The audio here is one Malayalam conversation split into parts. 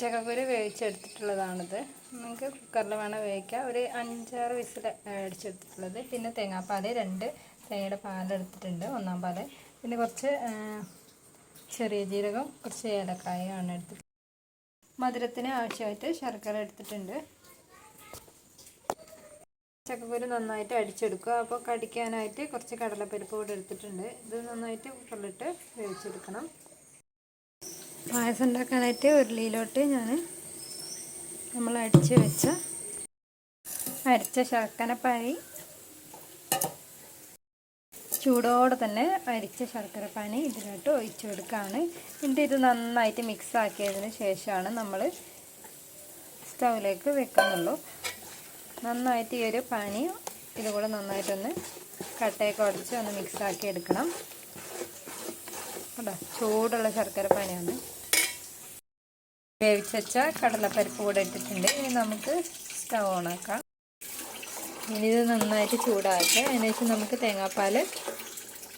ചക്കക്കുരു വേവിച്ചെടുത്തിട്ടുള്ളതാണിത്. നിങ്ങൾക്ക് കുക്കറിൽ വേണം വേവിക്കാം. ഒരു അഞ്ചാറ് വിസിൽ അടിച്ചെടുത്തിട്ടുള്ളത്. പിന്നെ തേങ്ങാപ്പാൽ രണ്ട്. തേങ്ങയുടെ പാലെടുത്തിട്ടുണ്ട് ഒന്നാം പാൽ പിന്നെ കുറച്ച് ചെറിയ ജീരകം കുറച്ച് ഏലക്കായാണ് എടുത്തിട്ട് മധുരത്തിന് ആവശ്യമായിട്ട് ശർക്കര എടുത്തിട്ടുണ്ട്. ചക്കക്കുരു നന്നായിട്ട് അടിച്ചെടുക്കുക. അപ്പോൾ കടിക്കാനായിട്ട് കുറച്ച് കടലപ്പരിപ്പ് കൂടെ എടുത്തിട്ടുണ്ട്. ഇത് നന്നായിട്ട് കുക്കറിലിട്ട് വേവിച്ചെടുക്കണം. പായസം ഉണ്ടാക്കാനായിട്ട് ഉരുളിയിലോട്ട് ഞാൻ നമ്മൾ അടിച്ച് വെച്ച അരിച്ച ശർക്കരപ്പാനി. ചൂടോടെ തന്നെ അരിച്ച ശർക്കരപ്പാനി ഇതിലോട്ട് ഒഴിച്ചു കൊടുക്കുകയാണ് എന്നിട്ട് ഇത് നന്നായിട്ട് മിക്സ് ആക്കിയതിന് ശേഷമാണ് നമ്മൾ സ്റ്റൗവിലേക്ക് വെക്കുന്നുള്ളൂ. നന്നായിട്ട് ഈ ഒരു പാനി ഇതുകൂടെ നന്നായിട്ടൊന്ന് കട്ടയൊക്കെ ഉടച്ച് ഒന്ന് മിക്സ് ആക്കി എടുക്കണം. കേട്ടോ ചൂടുള്ള ശർക്കര പാനിയാണ് വേവിച്ച് വെച്ച കടലപ്പരിപ്പ് കൂടെ ഇട്ടിട്ടുണ്ട്. ഇനി നമുക്ക് സ്റ്റൗ ഓണാക്കാം ഇനി ഇത് നന്നായിട്ട് ചൂടാക്കുക അതിനുശേഷം നമുക്ക് തേങ്ങാപ്പാൽ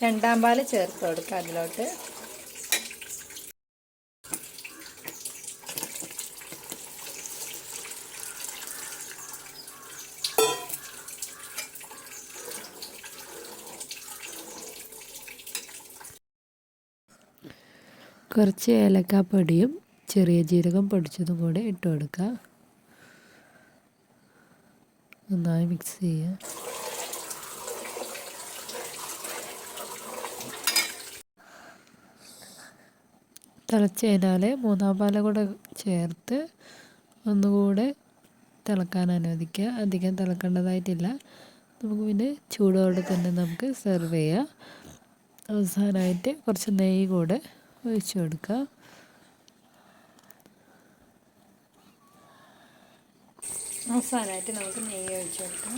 രണ്ടാം പാൽ ചേർത്ത് കൊടുക്കാം അതിലോട്ട്. കുറച്ച് ഏലക്കാപ്പൊടിയും ചെറിയ ജീരകം പൊടിച്ചതും കൂടെ ഇട്ട് കൊടുക്കുക. നന്നായി മിക്സ് ചെയ്യുക. തിളച്ച് മൂന്നാം പാല കൂടെ ചേർത്ത് ഒന്നുകൂടെ തിളക്കാൻ അനുവദിക്കുക. അധികം തിളക്കേണ്ടതായിട്ടില്ല. നമുക്ക് പിന്നെ ചൂടോടെ തന്നെ നമുക്ക് സെർവ് ചെയ്യാം. അവസാനമായിട്ട് കുറച്ച് നെയ്യ് കൂടെ ഒഴിച്ചു കൊടുക്കുക അവസാനമായിട്ട് നമുക്ക് നെയ്യ് ഒഴിച്ചു കൊടുക്കാം